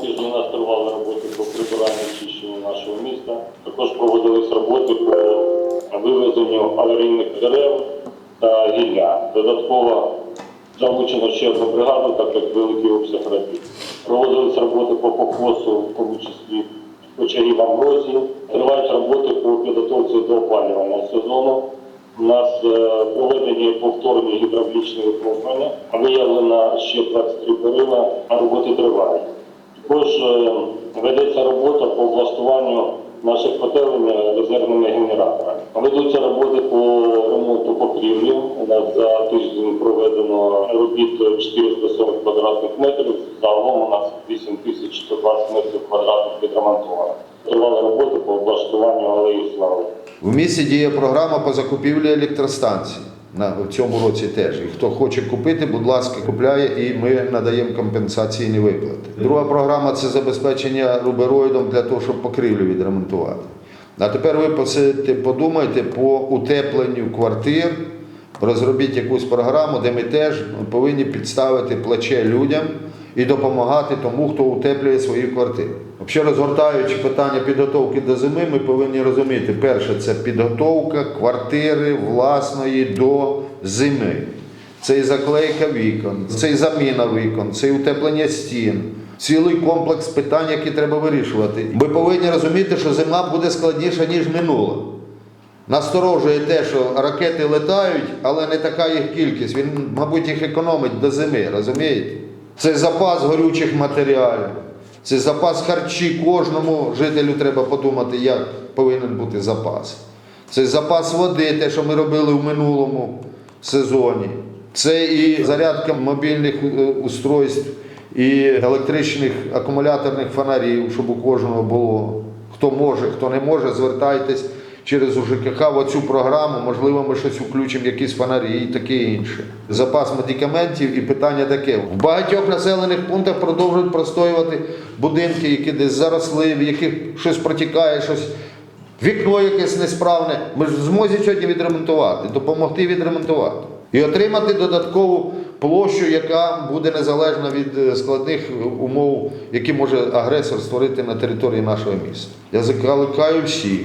тижні у нас тривали роботи по прибиранню чищенню нашого міста. Також проводились роботи по вивезенню аварійних дерев та гілля. Додатково залучено ще одну бригаду, так як великий обсяг робіт. Проводились роботи по покосу, в тому числі по чарів амброзії. Тривають роботи по підготовці до опалювального сезону. У нас е, проведені повторні гідравлічні випробування, виявлено ще 23 порива, а роботи тривають. Також е, ведеться робота по облаштуванню наших котелень резервними генераторами. Ведуться роботи по ремонту покрівлі. За тиждень проведено робіт 440 квадратних метрів. Загалом у нас 8120 метрів квадратних відремонтовано. Тривали роботи по облаштуванню алеї слави. В місті діє програма по закупівлі електростанцій. На в цьому році теж. І хто хоче купити, будь ласка, купляє, і ми надаємо компенсаційні виплати. Друга програма це забезпечення рубероїдом для того, щоб покрівлю відремонтувати. А тепер ви посидите, подумайте по утепленню квартир, розробіть якусь програму, де ми теж повинні підставити плече людям і допомагати тому, хто утеплює свої квартири. Взагалі, розгортаючи питання підготовки до зими, ми повинні розуміти, перше, це підготовка квартири власної до зими. Це і заклейка вікон, це і заміна вікон, це і утеплення стін. Цілий комплекс питань, які треба вирішувати. Ми повинні розуміти, що зима буде складніша, ніж минула. Насторожує те, що ракети летають, але не така їх кількість. Він, мабуть, їх економить до зими, розумієте? Це запас горючих матеріалів, це запас харчі. Кожному жителю треба подумати, як повинен бути запас. Це запас води, те, що ми робили в минулому сезоні. Це і зарядка мобільних е, устройств, і електричних акумуляторних фонарів, щоб у кожного було. Хто може, хто не може, звертайтесь через УЖКХ в оцю програму, можливо, ми щось включимо, якісь фонарі і таке інше. Запас медикаментів і питання таке. В багатьох населених пунктах продовжують простоювати будинки, які десь заросли, в яких щось протікає, щось. Вікно якесь несправне. Ми ж змозі сьогодні відремонтувати, допомогти відремонтувати. І отримати додаткову площу, яка буде незалежна від е, складних умов, які може агресор створити на території нашого міста. Я закликаю всіх,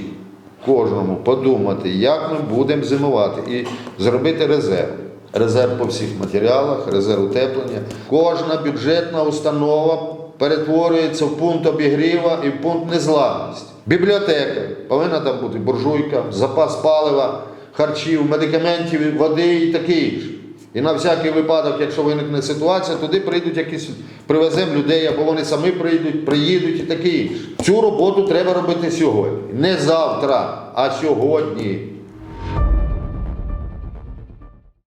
кожному подумати, як ми будемо зимувати і зробити резерв. Резерв по всіх матеріалах, резерв утеплення. Кожна бюджетна установа перетворюється в пункт обігріва і в пункт незламності. Бібліотека повинна там бути буржуйка, запас палива, харчів, медикаментів, води і таке інше. І на всякий випадок, якщо виникне ситуація, туди прийдуть якісь, привеземо людей, або вони самі прийдуть, приїдуть і таке інше. Цю роботу треба робити сьогодні. Не завтра, а сьогодні.